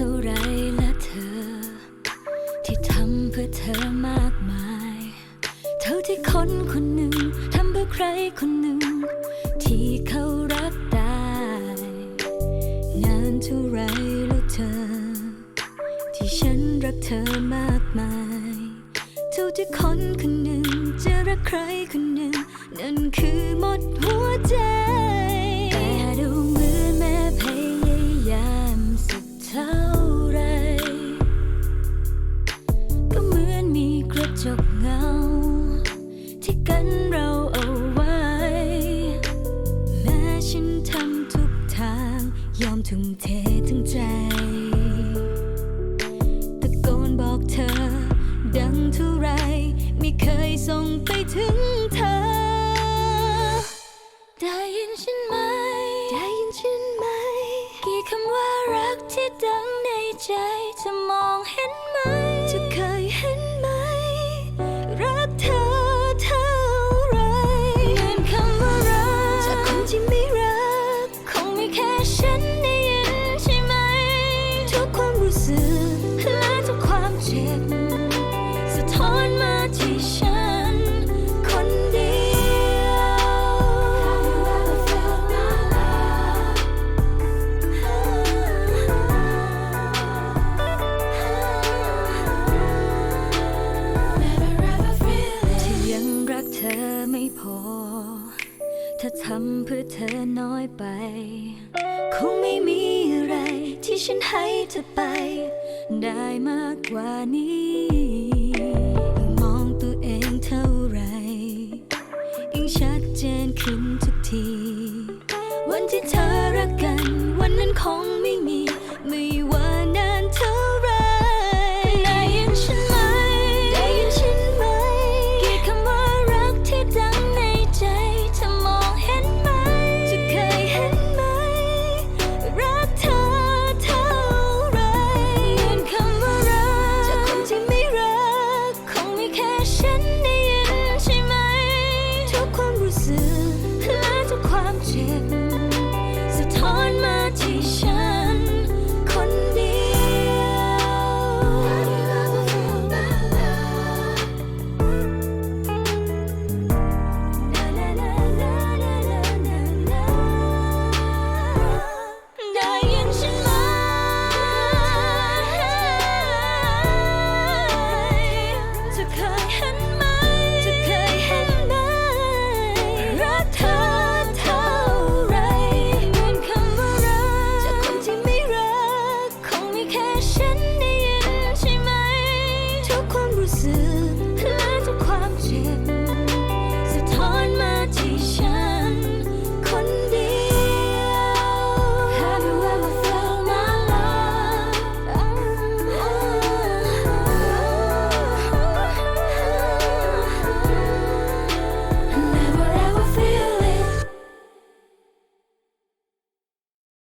เท่าไรและเธอ ที่ทำเพื่อเธอมากมาย เท่าที่คนคนหนึ่งทำเพื่อใครคนหนึ่ง ที่เขารักได้นานเท่าไรแล้วเธอ ที่ฉันรักเธอมากมาย เท่าที่คนคนหนึ่งจะรักใครคนหนึ่ง นั่นคือหมดหัวใจ ส่งไปถึงเธอ ได้ยินฉันไหม ได้ยินฉันไหม กี่คำว่ารักที่ดังในใจเธอมองเห็นไหมเธอเคยเห็นไหม รักเธอเท่าไรเหมือนคำว่ารักจากคนที่ไม่รัก คงมีแค่ฉันได้ยินใช่ไหม ทุกความรู้สึกและทุกความเจ็บ พอ ถ้าทำเพื่อเธอน้อยไป คงไม่มีอะไรที่ฉันให้เธอไป ได้มากกว่านี้ มองตัวเองเท่าไรยิ่งชัดเจนขึ้นทุกที วันที่เธอรักกัน วันนั้นคงไม่มี ไม่ว่า 谢。